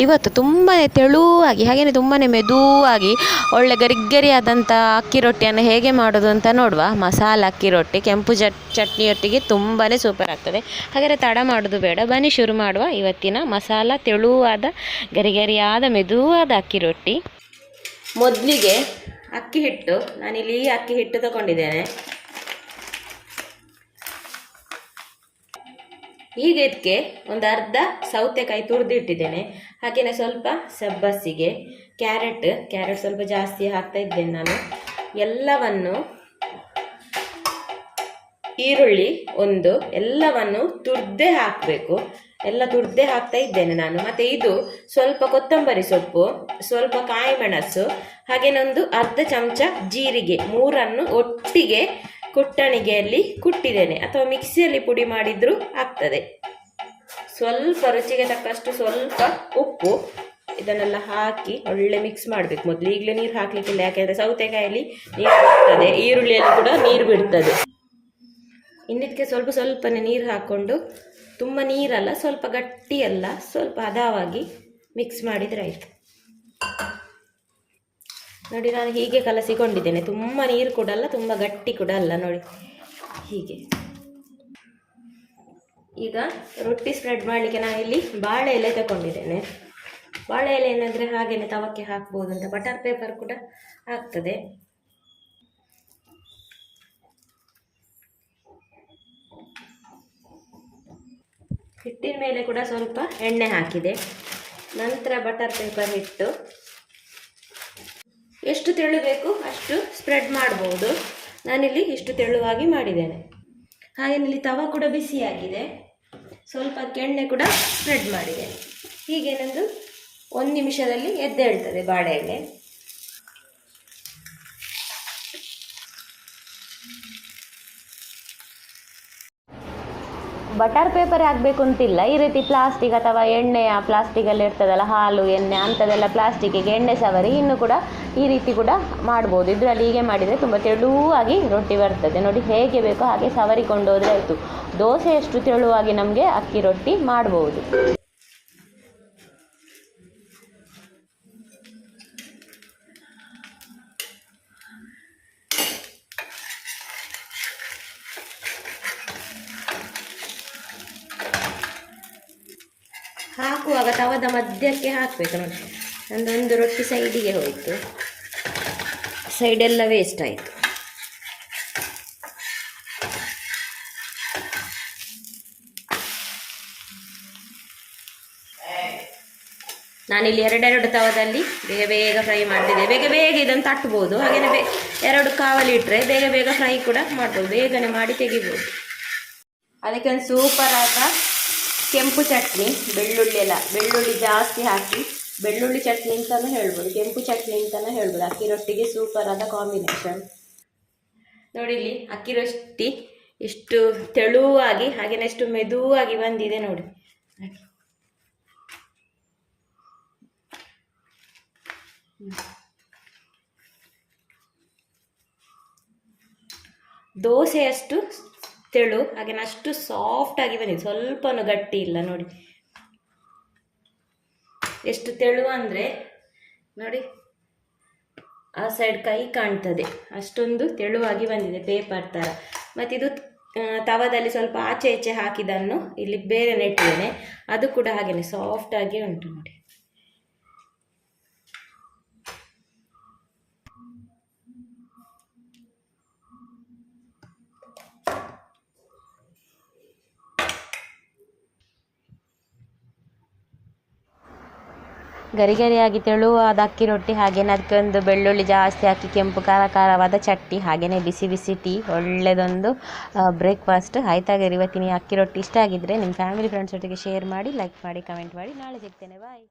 ಇವತ್ತು ತುಂಬಾ ತೆಳುವಾಗಿ ಹಾಗೆಯೇ ತುಂಬಾ ಮೆದುವಾಗಿ, ಒಳ್ಳೆ ಗರಿಗರಿಯಾದಂಥ ಅಕ್ಕಿ ರೊಟ್ಟಿಯನ್ನು ಹೇಗೆ ಮಾಡೋದು ಅಂತ ನೋಡುವ. ಮಸಾಲ ಅಕ್ಕಿ ರೊಟ್ಟಿ, ಕೆಂಪು ಚಟ್ ಚಟ್ನಿಯೊಟ್ಟಿಗೆ ತುಂಬಾ ಸೂಪರ್ ಆಗ್ತದೆ. ಹಾಗಾದರೆ ತಡ ಮಾಡೋದು ಬೇಡ. ಬನ್ನಿ ಶುರು ಮಾಡುವ ಇವತ್ತಿನ ಮಸಾಲ ತೆಳುವಾದ, ಗರಿಗರಿಯಾದ, ಮೆದುವಾದ ಅಕ್ಕಿ ರೊಟ್ಟಿ. ಮೊದಲಿಗೆ ಅಕ್ಕಿ ಹಿಟ್ಟು, ನಾನಿಲ್ಲಿ ಅಕ್ಕಿ ಹಿಟ್ಟು ತಗೊಂಡಿದ್ದೇನೆ. ಈಗ ಇದಕ್ಕೆ ಒಂದು ಅರ್ಧ ಸೌತೆಕಾಯಿ ತುರಿದಿಟ್ಟಿದ್ದೇನೆ. ಹಾಗೆಯೇ ಸ್ವಲ್ಪ ಸಬ್ಬಸ್ಸಿಗೆ ಕ್ಯಾರೆಟ್ ಕ್ಯಾರೆಟ್ ಸ್ವಲ್ಪ ಜಾಸ್ತಿ ಹಾಕ್ತಾ ಇದ್ದೇನೆ ನಾನು. ಎಲ್ಲವನ್ನು ಈರುಳ್ಳಿ ಒಂದು, ಎಲ್ಲವನ್ನು ತುರ್ದೆ ಹಾಕಬೇಕು. ಎಲ್ಲ ತುರ್ದೆ ಹಾಕ್ತಾ ಇದ್ದೇನೆ ನಾನು. ಮತ್ತೆ ಇದು ಸ್ವಲ್ಪ ಕೊತ್ತಂಬರಿ ಸೊಪ್ಪು, ಸ್ವಲ್ಪ ಕಾಯಿ ಮೆಣಸು ಹಾಗೇನೊಂದು ಅರ್ಧ ಚಮಚ ಜೀರಿಗೆ ಮೂರನ್ನು ಒಟ್ಟಿಗೆ ಕುಟ್ಟಣಿಗೆಯಲ್ಲಿ ಕುಟ್ಟಿದ್ದೇನೆ. ಅಥವಾ ಮಿಕ್ಸಿಯಲ್ಲಿ ಪುಡಿ ಮಾಡಿದರೂ ಆಗ್ತದೆ. ಸ್ವಲ್ಪ ರುಚಿಗೆ ತಕ್ಕಷ್ಟು ಸ್ವಲ್ಪ ಉಪ್ಪು ಇದನ್ನೆಲ್ಲ ಹಾಕಿ ಒಳ್ಳೆ ಮಿಕ್ಸ್ ಮಾಡಬೇಕು. ಮೊದಲು ಈಗಲೇ ನೀರು ಹಾಕ್ಲಿಕ್ಕಿಲ್ಲ, ಯಾಕೆಂದರೆ ಸೌತೆಕಾಯಲ್ಲಿ ನೀರು ಬಿಡ್ತದೆ. ಈರುಳ್ಳಿಯಲ್ಲಿ ಕೂಡ ನೀರು ಬಿಡ್ತದೆ. ಇನ್ನಿದಕ್ಕೆ ಸ್ವಲ್ಪ ಸ್ವಲ್ಪನೇ ನೀರು ಹಾಕ್ಕೊಂಡು, ತುಂಬ ನೀರಲ್ಲ, ಸ್ವಲ್ಪ ಗಟ್ಟಿ ಅಲ್ಲ, ಸ್ವಲ್ಪ ಹದವಾಗಿ ಮಿಕ್ಸ್ ಮಾಡಿದರೆ ಆಯಿತು. ನೋಡಿ, ನಾನು ಹೀಗೆ ಕಲಸಿಕೊಂಡಿದ್ದೇನೆ. ತುಂಬ ನೀರು ಕೂಡ ಅಲ್ಲ, ತುಂಬ ಗಟ್ಟಿ ಕೂಡ ಅಲ್ಲ, ನೋಡಿ. ಹೀಗೆ. ಈಗ ರೊಟ್ಟಿ ಸ್ಪ್ರೆಡ್ ಮಾಡಲಿಕ್ಕೆ ನಾನು ಇಲ್ಲಿ ಬಾಳೆ ಎಲೆ ತಗೊಂಡಿದ್ದೇನೆ. ಬಾಳೆ ಎಲೆ ಏನಾದರೆ ಹಾಗೆಯೇ ತವಕ್ಕೆ ಹಾಕ್ಬೋದು ಅಂತ. ಬಟರ್ ಪೇಪರ್ ಕೂಡ ಆಗ್ತದೆ. ಹಿಟ್ಟಿನ ಮೇಲೆ ಕೂಡ ಸ್ವಲ್ಪ ಎಣ್ಣೆ ಹಾಕಿದೆ. ನಂತರ ಬಟರ್ ಪೇಪರ್ ಹಿಟ್ಟು. ಎಷ್ಟು ತೆಳು ಬೇಕು ಅಷ್ಟು ಸ್ಪ್ರೆಡ್ ಮಾಡ್ಬೋದು. ನಾನಿಲ್ಲಿ ಇಷ್ಟು ತೆಳುವಾಗಿ ಮಾಡಿದ್ದೇನೆ. ಹಾಗೆ ಇಲ್ಲಿ ತವ ಕೂಡ ಬಿಸಿಯಾಗಿದೆ. ಸ್ವಲ್ಪ ಎಣ್ಣೆ ಕೂಡ ಸ್ಪ್ರೆಡ್ ಮಾಡಿದ್ದೇನೆ ಹೀಗೆ ನಂದು ಒಂದು ನಿಮಿಷದಲ್ಲಿ ಎದ್ದೇಳ್ತದೆ ಬಾಳೆ ಎಲೆ ಬಟರ್ ಪೇಪರ್ ಹಾಕಬೇಕು ಅಂತಿಲ್ಲ. ಈ ರೀತಿ ಪ್ಲಾಸ್ಟಿಕ್ ಅಥವಾ ಎಣ್ಣೆಯ ಪ್ಲಾಸ್ಟಿಕಲ್ಲಿ ಇರ್ತದಲ್ಲ, ಹಾಲು, ಎಣ್ಣೆ ಅಂಥದ್ದೆಲ್ಲ ಪ್ಲಾಸ್ಟಿಕ್ಕಿಗೆ ಎಣ್ಣೆ ಸವರಿ, ಇನ್ನು ಕೂಡ ಈ ರೀತಿ ಕೂಡ ಮಾಡ್ಬೋದು. ಇದರಲ್ಲಿ ಹೀಗೆ ಮಾಡಿದರೆ ತುಂಬ ತೆಳುವಾಗಿ ರೊಟ್ಟಿ ಬರ್ತದೆ. ನೋಡಿ ಹೇಗೆ ಬೇಕೋ ಹಾಗೆ ಸವರಿಕೊಂಡು ಹೋದರೆ ಆಯಿತು. ದೋಸೆಯಷ್ಟು ತೆಳುವಾಗಿ ನಮಗೆ ಅಕ್ಕಿ ರೊಟ್ಟಿ ಮಾಡ್ಬೋದು. ಹಾಕುವಾಗ ತವದ ಮಧ್ಯಕ್ಕೆ ಹಾಕಬೇಕು ನೋಡಿ. ನಂದೊಂದು ರೊಟ್ಟಿ ಸೈಡಿಗೆ ಹೋಯಿತು. ಸೈಡೆಲ್ಲ ವೇಸ್ಟ್ ಆಯಿತು. ನಾನಿಲ್ಲಿ ಎರಡೆರಡು ತವದಲ್ಲಿ ಬೇಗ ಬೇಗ ಫ್ರೈ ಮಾಡ್ತಿದ್ದೆ. ಬೇಗ ಬೇಗ ಇದನ್ನು ತಟ್ಬೋದು. ಹಾಗೆಯೇ ಬೇ ಎರಡು ಕಾವಲಿ ಇಟ್ಟರೆ ಬೇಗ ಬೇಗ ಫ್ರೈ ಕೂಡ ಮಾಡ್ಬೋದು. ಬೇಗನೆ ಮಾಡಿ ತೆಗಿಬೋದು. ಅದಕ್ಕೆ ಒಂದು ಸೂಪರ್ ಆದ ಕೆಂಪು ಚಟ್ನಿ, ಬೆಳ್ಳುಳ್ಳಿ ಎಲ್ಲ, ಬೆಳ್ಳುಳ್ಳಿ ಜಾಸ್ತಿ ಹಾಕಿ ಬೆಳ್ಳುಳ್ಳಿ ಚಟ್ನಿ ಅಂತಲೂ ಹೇಳ್ಬೋದು, ಕೆಂಪು ಚಟ್ನಿ ಅಂತಲೂ ಹೇಳ್ಬೋದು. ಅಕ್ಕಿ ರೊಟ್ಟಿಗೆ ಸೂಪರ್ ಆದ ಕಾಂಬಿನೇಷನ್ ನೋಡಿ ಇಲ್ಲಿ ಅಕ್ಕಿ ರೊಟ್ಟಿ ಎಷ್ಟು ತೆಳುವಾಗಿ ಹಾಗೆಯೇ ಎಷ್ಟು ಮೆದುವಾಗಿ ಬಂದಿದೆ ನೋಡಿ. ದೋಸೆಯಷ್ಟು ತೆಳು ಹಾಗೆ ಅಷ್ಟು ಸಾಫ್ಟ್ ಆಗಿ ಬಂದಿದೆ. ಸ್ವಲ್ಪನೂ ಗಟ್ಟಿ ಇಲ್ಲ ನೋಡಿ. ಎಷ್ಟು ತೆಳು ಅಂದರೆ, ನೋಡಿ, ಆ ಸೈಡ್ ಕೈ ಕಾಣ್ತದೆ. ಅಷ್ಟೊಂದು ತೆಳುವಾಗಿ ಬಂದಿದೆ ಪೇಪರ್ ಥರ ಮತ್ತಿದು ತವದಲ್ಲಿ ಸ್ವಲ್ಪ ಆಚೆ ಈಚೆ ಹಾಕಿದನ್ನು ಇಲ್ಲಿ ಬೇರೆ ನೆಟ್ಟಿದ್ದೇನೆ. ಅದು ಕೂಡ ಹಾಗೆಯೇ ಸಾಫ್ಟಾಗಿ ಉಂಟು ನೋಡಿ. ಗರಿ ಗರಿಯಾಗಿ ತೆಳುವಾದ ಅಕ್ಕಿ ರೊಟ್ಟಿ ಹಾಗೆಯೇ ಅದಕ್ಕೊಂದು ಬೆಳ್ಳುಳ್ಳಿ ಜಾಸ್ತಿ ಹಾಕಿ ಕೆಂಪು ಖಾರ ಖಾರವಾದ ಚಟ್ನಿ ಹಾಗೆಯೇ ಬಿಸಿ ಬಿಸಿ ಟೀ ಒಳ್ಳೆಯದೊಂದು ಬ್ರೇಕ್ಫಾಸ್ಟ್ ಆಯ್ತಾಗರಿ ಇವತ್ತಿನ ಅಕ್ಕಿ ರೊಟ್ಟಿ ಇಷ್ಟ ಆಗಿದ್ದರೆ ನಿಮ್ಮ ಫ್ಯಾಮಿಲಿ ಫ್ರೆಂಡ್ಸ್ ಒಟ್ಟಿಗೆ ಶೇರ್ ಮಾಡಿ ಲೈಕ್ ಮಾಡಿ ಕಮೆಂಟ್ ಮಾಡಿ. ನಾಳೆ ಸಿಗ್ತೇನೆ ಬಾಯ್